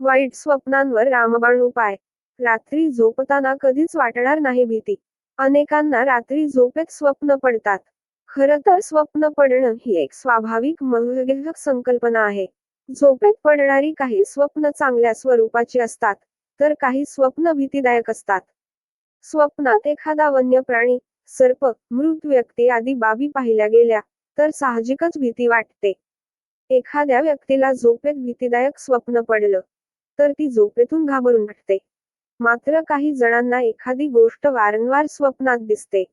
वाईट स्वप्नांवर रामबाण उपाय. रात्री झोपताना कधीच वाटणार नाही भीती. अनेकांना रात्री झोपेत स्वप्न पडतात. खरं तर स्वप्न पडणं ही एक स्वाभाविक मनोरंजक संकल्पना आहे. झोपेत पडणारी काही स्वप्न चांगल्या स्वरूपाची असतात तर काही स्वप्न भीतीदायक असतात. स्वप्नात एखादा वन्य प्राणी सर्प मृत व्यक्ती आदी बाबी पाहिल्या गेल्या तर साहजिकच भीती वाटते. एखाद्या व्यक्तीला झोपेत भीतीदायक स्वप्न पडलं तर ती झोपेतून घाबरून वाटते मात्र काही जणांना एखादी गोष्ट वारंवार स्वप्नात दिसते.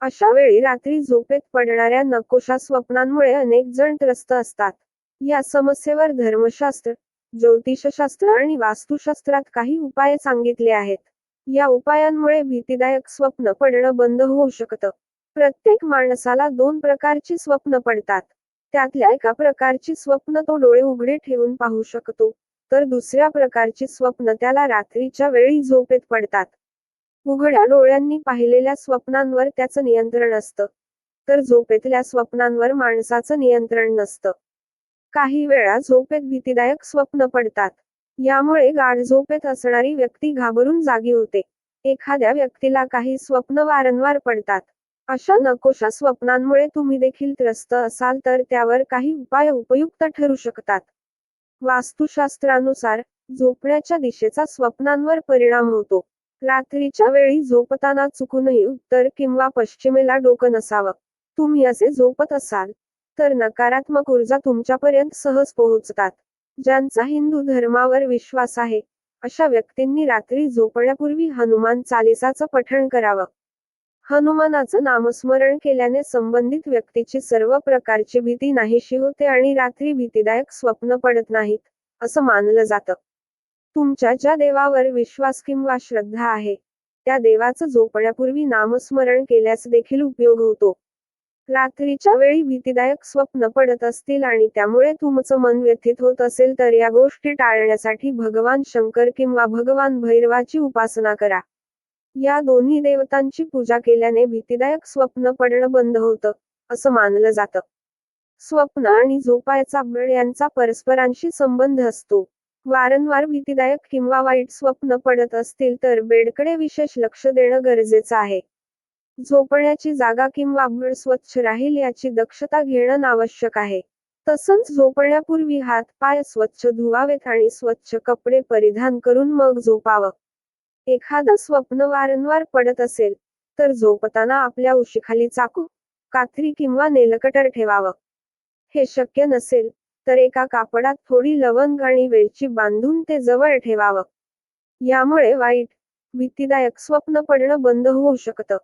अशा वेळी रात्री झोपेत पडणाऱ्या नकोशा स्वप्नांमुळे अनेक जण त्रस्त असतात. या समस्येवर धर्मशास्त्र ज्योतिषशास्त्र आणि वास्तुशास्त्रात काही उपाय सांगितले आहेत. या उपायांमुळे भीतीदायक स्वप्न पडणं बंद होऊ शकतं. प्रत्येक माणसाला दोन प्रकारची स्वप्न पडतात. त्यातल्या एका प्रकारची स्वप्न तो डोळे उघडे ठेवून पाहू शकतो. तर दुसऱ्या प्रकारची स्वप्न त्याला रात्रीच्या वेळी झोपेत पडतात. उघड्या डोळ्यांनी पाहिलेल्या स्वप्नांवर त्याचं नियंत्रण असतं. तर झोपेतल्या स्वप्नांवर माणसाचं नियंत्रण नसतं. काही वेळा झोपेत भीतीदायक स्वप्न पडतात. यामुळे गाढ झोपेत असणारी व्यक्ती घाबरून जागी होते. एखाद्या व्यक्तीला काही स्वप्न वारंवार पडतात. अशा नकोशा स्वप्नांमुळे तुम्ही देखील त्रस्त असाल तर त्यावर काही उपाय उपयुक्त ठरू शकतात. वास्तुशास्त्रानुसार झोपण्याच्या दिशेचा स्वप्नांवर परिणाम होतो. रात्रीच्या वेळी झोपताना चुकूनही उत्तर किंवा पश्चिमेला डोकं नसावं. तुम्ही असे झोपत असाल तर नकारात्मक ऊर्जा तुमच्यापर्यंत सहज पोहोचतात. ज्यांचा हिंदू धर्मावर विश्वास आहे अशा व्यक्तींनी रात्री झोपण्यापूर्वी हनुमान चालिसाचं पठण करावं. हनुमानाचं नामस्मरण केल्याने संबंधित व्यक्तीची सर्व प्रकारची भीती नाहीशी होते आणि रात्री भीतीदायक स्वप्न पडत नाहीत असं मानलं जातं. तुमच्या ज्या देवावर विश्वास किंवा श्रद्धा आहे त्या देवाचं झोपण्यापूर्वी नामस्मरण केल्यास देखील उपयोग होतो. रात्रीच्या वेळी भीतीदायक स्वप्न पडत असतील आणि त्यामुळे तुमचं मन व्यथित होत असेल तर या गोष्टी टाळण्यासाठी भगवान शंकर किंवा भगवान भैरवाची उपासना करा. या दोन्ही देवतांची पूजा केल्याने भीतीदायक स्वप्न पडणं बंद होतं असं मानलं जातं. स्वप्न आणि झोपायचा वेळ यांचा परस्परांशी संबंध असतो. वारंवार भीतीदायक किंवा वाईट स्वप्न पडत असतील तर बेडकडे विशेष लक्ष देणं गरजेचं आहे. झोपण्याची जागा किंवा वेळ स्वच्छ राहील याची दक्षता घेणं आवश्यक आहे. तसंच झोपण्यापूर्वी हात पाय स्वच्छ धुवावेत आणि स्वच्छ कपडे परिधान करून मग झोपावं. एखादं स्वप्न वारंवार पडत असेल तर झोपताना आपल्या उशीखाली चाकू कात्री किंवा नेलकटर ठेवावं. हे शक्य नसेल तर एका कापडात थोडी लवंग आणि वेलची बांधून ते जवळ ठेवावं. यामुळे वाईट भीतीदायक स्वप्न पडणं बंद होऊ शकतं.